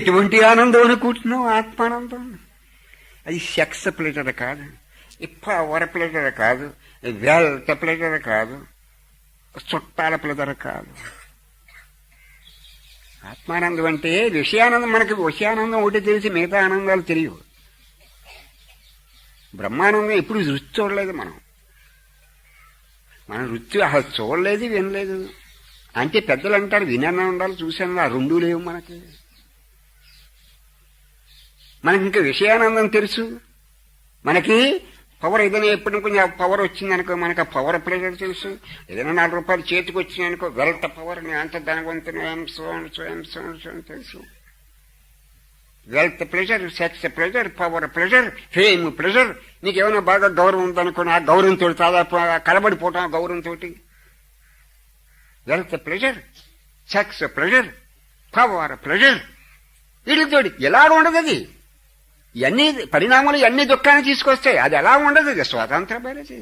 ఎటువంటి ఆనందం అనుకుంటున్నావు ఆత్మానందం అది సెక్స్ ప్లేటర్ కాదు. పవర్ ప్లేటర్ కాదు. వెల్త్ ప్లేటర్ కాదు. చుట్టాల ప్లేటర్ కాదు. ఆత్మానందం అంటే విషయానందం. మనకి విషయానందం ఒకటి తెలిసి మిగతా ఆనందాలు తెలియవు. బ్రహ్మానందం ఎప్పుడు రుచి చూడలేదు మనం. మనం రుచి అసలు చూడలేదు వినలేదు. అంటే పెద్దలు అంటారు వినన్నా ఉండాలి చూసాను ఆ రెండూ లేవు మనకి. మనకి ఇంకా విషయానందం తెలుసు. మనకి పవర్ ఏదైనా ఎప్పుడు కొంచెం పవర్ వచ్చిందనుకో మనకు ఆ పవర్ ప్లేజర్ తెలుసు. ఏదైనా నాలుగు రూపాయలు చేతికి వచ్చినాయనుకో వెల్త్ పవర్ నేను అంత ధనవంతుని సో సో సో సో తెలుసు. Wealth pleasure sex pleasure power pleasure fame pleasure నీకేమైనా బాగా గౌరవం ఉందనుకోని ఆ గౌరవంతో దాదాపు కలబడిపోవటం ఆ గౌరవంతో wealth pleasure sex pleasure power pleasure వీటితోటి ఎలా ఉండదు అది. ఇవన్నీ పరిణామాలు అన్ని దుఃఖాన్ని తీసుకొస్తాయి అది ఎలా ఉండదు? స్వాతంత్ర బయాలజీ